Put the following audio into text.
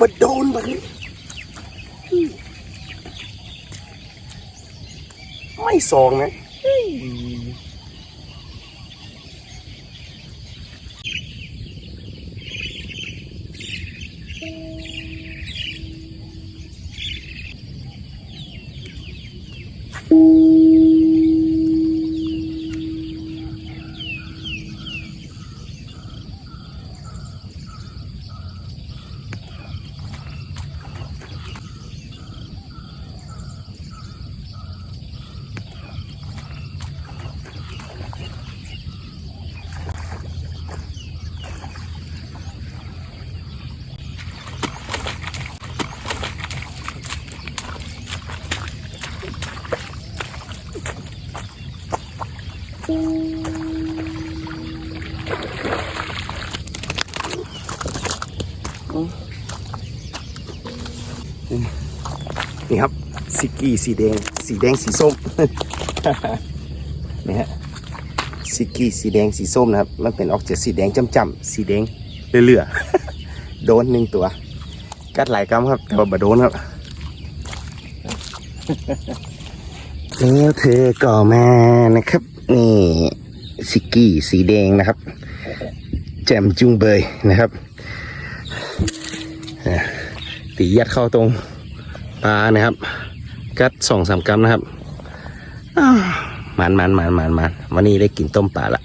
มาโดนแบบนี้ไม่สองนะเฮ้ นี่ครับสิกี้สีแดง สีแดงสีส้มนี่ฮะสิกี้สีแดงสีส้มนะครับ มันเป็นออกจากสีแดงจำๆสีแดงเลื่อๆโดนหนึ่งตัว กัดหลายกำครับ แต่ว่าบ่โดนครับแล้วเธอก็มานะครับ นี่ซิกกี้สีแดงนะครับ แจมจุงเบยนะครับตียัดเข้าตรงปลานะครับ กัดสองสามกรัมนะครับมันมันมันมันมันวันนี้ได้กินต้มปลาละ